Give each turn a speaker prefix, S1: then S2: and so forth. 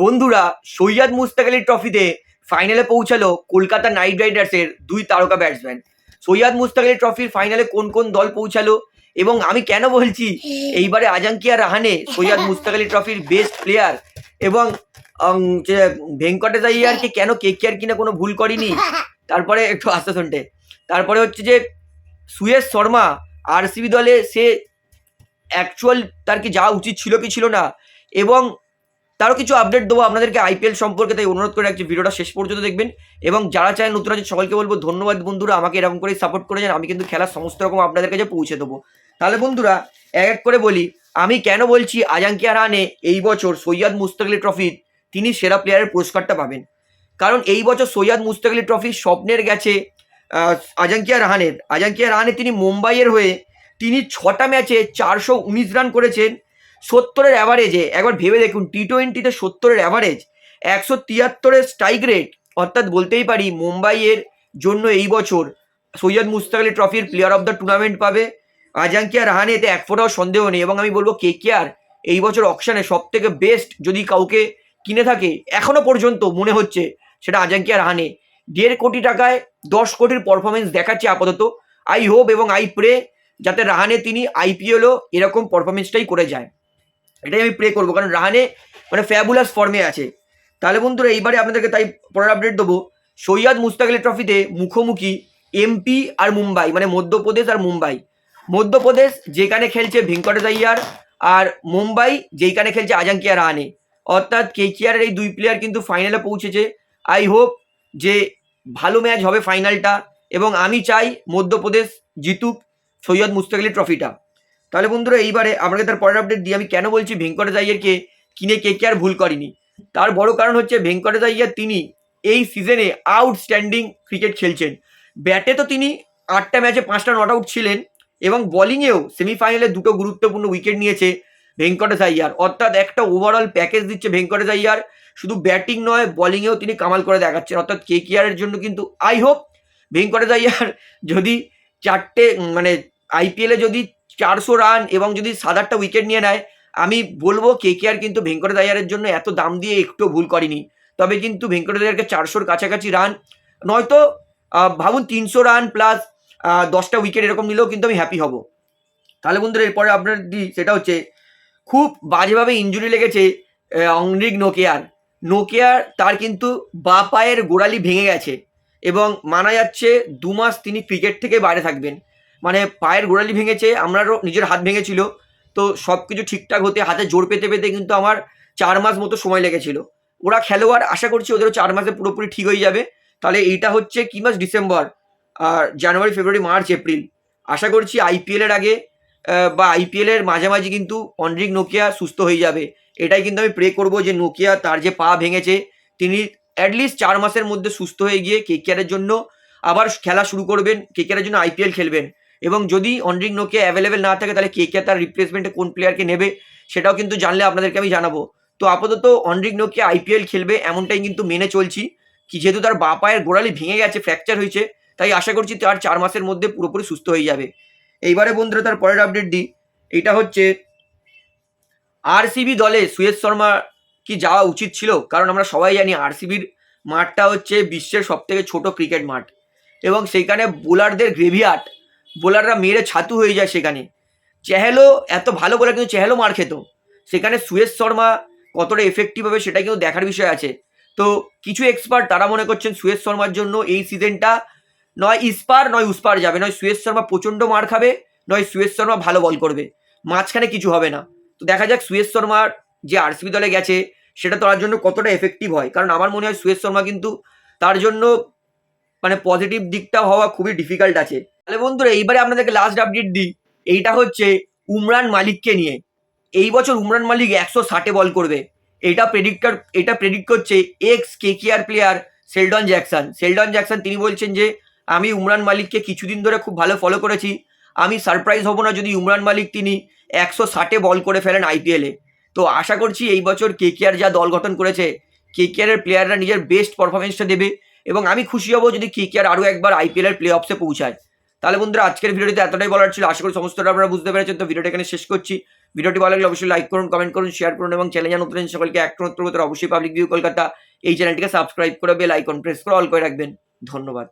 S1: বন্ধুরা, সৈয়দ মুস্তাক আলী ট্রফিতে ফাইনালে পৌঁছালো কলকাতা নাইট রাইডার্সের দুই তারকা ব্যাটসম্যান সৈয়দ মুস্তাক আলী ট্রফির ফাইনালে কোন কোন দল পৌঁছালো এবং আমি কেন বলছি, এইবারে আজাঙ্কিয়া রাহানে সৈয়দ মুস্তাক আলী ট্রফির বেস্ট প্লেয়ার এবং ভেঙ্কটেশ আইয়ারকে কেন কে কে আর কিনা কোনো ভুল করেনি, তারপরে একটু আস্তে শুনতে। তারপরে হচ্ছে যে সুয়েশ শর্মা আরসিবি দলে সে অ্যাকচুয়াল তার কি যাওয়া উচিত ছিল কি ছিল না এবং তারও কিছু আপডেট দেবো আপনাদেরকে আইপিএল সম্পর্কে, তাই অনুরোধ করে রাখছি ভিডিওটা শেষ পর্যন্ত দেখবেন। এবং যারা চায় নতুন আছে সকলকে বলব ধন্যবাদ বন্ধুরা, আমাকে এরকম করে সাপোর্ট করে যান, আমি কিন্তু খেলার সমস্ত রকম আপনাদের কাছে পৌঁছে দেবো। তাহলে বন্ধুরা, এক এক করে বলি, আমি কেন বলছি আজাঙ্কিয়া রানে এই বছর সৈয়দ মুস্তাকলি ট্রফির তিনি সেরা প্লেয়ারের পুরস্কারটা পাবেন। কারণ এই বছর সৈয়দ মুস্তাক আলী ট্রফি স্বপ্নের গেছে আজাঙ্কিয়া রাহানের। আজাঙ্কিয়া রাহানে তিনি মুম্বাইয়ের হয়ে তিনি ছটা ম্যাচে চারশো উনিশ রান করেছেন। সত্তরের অ্যাভারেজে একবার ভেবে দেখুন টি টোয়েন্টিতে সত্তরের অ্যাভারেজ একশো তিয়াত্তরের স্ট্রাইক রেট অর্থাৎ বলতেই পারি মুম্বাইয়ের জন্য এই বছর সৈয়দ মুস্তাক আলী ট্রফির প্লেয়ার অফ দ্য টুর্নামেন্ট পাবে। আজাঙ্কিয়া রাহানে এতে এক ফোটাও সন্দেহ নেই এবং আমি বলব কে কে আর এই বছর অকশানে সব থেকে বেস্ট যদি কাউকে কিনে থাকে, এখনও পর্যন্ত মনে হচ্ছে সেটা আজাঙ্কিয়া রাহানে। দেড় কোটি টাকায় দশ কোটির পারফরমেন্স দেখাচ্ছে আপাতত। আই হোপ এবং আই প্রে যাতে রাহানে তিনি আইপিএলও এরকম পারফরমেন্সটাই করে যায়। এটাই আমি প্রে করব। কারণ রাহানে মানে ফ্যাবুলাস ফর্মে আছে। তাহলে বন্ধুরা, এইবারে আপনাদেরকে তাই পরের আপডেট দেবো। সৈয়দ আলী ট্রফিতে মুখোমুখি এমপি আর মুম্বাই মানে মধ্যপ্রদেশ আর মুম্বাই। মধ্যপ্রদেশ যেখানে খেলছে ভেঙ্কটেশ আর মুম্বাই যেইখানে খেলছে আজাঙ্কিয়া রাহানে। অর্থাৎ কে কেকিআরের এই দুই প্লেয়ার কিন্তু ফাইনালে পৌঁছেছে। আই হোপ যে ভালো ম্যাচ হবে ফাইনালটা এবং আমি চাই মধ্যপ্রদেশ জিতুক সৈয়দ মুস্তাক আলী ট্রফিটা তাহলে বন্ধুরা, এইবারে আপনাকে তার পরের আপডেট দিয়ে আমি কেন বলছি ভেঙ্কটেশ আইয়ারকে কিনে কে কে আর ভুল করেনি। তার বড় কারণ হচ্ছে ভেঙ্কটেশ আইয়ার তিনি এই সিজনে আউটস্ট্যান্ডিং ক্রিকেট খেলছেন। ব্যাটে তো তিনি আটটা ম্যাচে পাঁচটা নট আউট ছিলেন এবং বোলিংয়েও সেমিফাইনালে দুটো গুরুত্বপূর্ণ উইকেট নিয়েছে ভেঙ্কটেশ আইয়ার। অর্থাৎ একটা ওভারঅল প্যাকেজ দিচ্ছে ভেঙ্কটেশ আইয়ার। শুধু ব্যাটিং নয় বোলিংয়েও তিনি কামাল করে দেখাচ্ছেন। অর্থাৎ কে কেয়ারের জন্য কিন্তু আই হোপ ভেঙ্কটেশ আইয়ার যদি চারটে মানে আইপিএলে যদি চারশো রান এবং যদি সাত আটটা উইকেট নিয়ে নেয়, আমি বলব কে কে আর কিন্তু ভেঙ্কটেশ আয়ারের জন্য এত দাম দিয়ে একটু ভুল করেনি। তবে কিন্তু ভেঙ্কটেশ আয়ারকে চারশোর কাছাকাছি রান নয়তো ভাবুন তিনশো রান প্লাস দশটা উইকেট এরকম নিলেও কিন্তু আমি হ্যাপি হব। তাহলে বন্ধুরা, এরপরে আপনার দিই সেটা হচ্ছে, খুব বাজেভাবে ইঞ্জুরি লেগেছে অংরিক নোকিয়ার। নোকিয়ার তার কিন্তু বা পায়ের গোড়ালি ভেঙে গেছে এবং মানা যাচ্ছে দু মাস তিনি ক্রিকেট থেকে বাইরে থাকবেন। মানে পায়ের গোড়ালি ভেঙেছে আমারও নিজের হাত ভেঙেছিল। তো সব কিছু ঠিকঠাক হতে, হাতে জোর পেতে পেতে কিন্তু আমার চার মাস মতো সময় লেগেছিল। ওরা খেলোয়াড় আশা করছি ওদেরও চার মাসে পুরোপুরি ঠিক হয়ে যাবে। তাহলে এইটা হচ্ছে কি মাস ডিসেম্বর? আর জানুয়ারি, ফেব্রুয়ারি, মার্চ, এপ্রিল। আশা করছি আইপিএলের আগে বা আইপিএলের মাঝামাঝি কিন্তু অনরিক নোকিয়া সুস্থ হয়ে যাবে। এটাই কিন্তু আমি প্রে করব যে নোকিয়া তার যে পা ভেঙেছে, তিনি অ্যাটলিস্ট চার মাসের মধ্যে সুস্থ হয়ে গিয়ে কেকেআরের জন্য আবার খেলা শুরু করবেন। কেকেআরের জন্য আইপিএল খেলবেন। এবং যদি অনরিক নোকিয়া অ্যাভেলেবেল না থাকে, তাহলে কে কে তার রিপ্লেসমেন্টে কোন প্লেয়ারকে নেবে, সেটাও কিন্তু জানলে আপনাদেরকে আমি জানাব। তো আপাতত অনরিক নোকিয়া আইপিএল খেলবে, এমনটাই কিন্তু মেনে চলছি কি যেহেতু তার বা পায়ের গোড়ালি ভেঙে গেছে ফ্র্যাকচার হয়েছে, তাই আশা করছি তার চার মাসের মধ্যে পুরোপুরি সুস্থ হয়ে যাবে। এইবারে বন্ধুরা তার পরের আপডেট দিই। এটা হচ্ছে আরসিবি দলে সুয়েশ শর্মা কি যাওয়া উচিত ছিল? কারণ আমরা সবাই জানি আরসিবির মাঠটা হচ্ছে বিশ্বের সব থেকে ছোট ক্রিকেট মাঠ। এবং সেইখানে বোলারদের গ্রেভিয়ার্ড বোলাররা মেরে ছাতু হয়ে যায় সেখানে। চেহেলো এত ভালো বোলার কিন্তু চেহেলো মার খেত। সেখানে সুয়েশ শর্মা কতটা এফেক্টিভ হবে সেটা কিন্তু দেখার বিষয় আছে। তো কিছু এক্সপার্ট তারা মনে করছেন সুয়েশ শর্মার জন্য এই সিজনটা নয় ইস্পার, নয় উস্পার যাবে। নয় সুয়েশ শর্মা প্রচণ্ড মার খাবে, নয় সুয়েশ শর্মা ভালো বল করবে। মাঝখানে কিছু হবে না। তো দেখা যাক সুয়েশ শর্মার যে আরসিবি দলে গেছে, সেটা তার জন্য কতটা এফেক্টিভ হয়। কারণ আমার মনে হয় সুয়েশ শর্মা কিন্তু তার জন্য মানে পজিটিভ দিকটা হওয়া খুবই ডিফিকাল্ট আছে। তাহলে বন্ধুরা, এইবারে আপনাদেরকে লাস্ট আপডেট দিই। এইটা হচ্ছে উমরান মালিককে নিয়ে। এই বছর উমরান মালিক একশো ষাটে বল করবে। এটা প্রেডিক্টর এটা প্রেডিক্ট করছে ex KKR player Sheldon Jackson Sheldon Jackson তিনি বলছেন যে, আমি উমরান মালিককে কিছুদিন ধরে খুব ভালো ফলো করেছি। আমি সারপ্রাইজ হব না যদি উমরান মালিক তিনি একশো ষাটে বল করে ফেলেন আইপিএলে তো আশা করছি এই বছর কেকিআর যা দল গঠন করেছে কেকিআরের প্লেয়াররা নিজের বেস্ট পারফরমেন্সটা দেবে এবং আমি খুশি হব যদি কেকিআর আরও একবার আইপিএলের প্লে অফসে পৌঁছায়। তাহলে বন্ধুরা, আজকের ভিডিওতে এতটাই বলার ছিল। আশা করি সমস্তটা আপনারা বুঝতে পেরেছেন। তো ভিডিওটা এখানে শেষ করছি। ভিডিওটি ভালো লাগলে অবশ্যই লাইক করুন কমেন্ট করুন শেয়ার করুন এবং চ্যানেল নতুন সকলকে একমাত্র অবশ্যই পাবলিক ভিউ কলকাতা। এই চ্যানেলটিকে সাবস্ক্রাইব করে বেল আইকন প্রেস করে অল করে রাখবেন। ধন্যবাদ।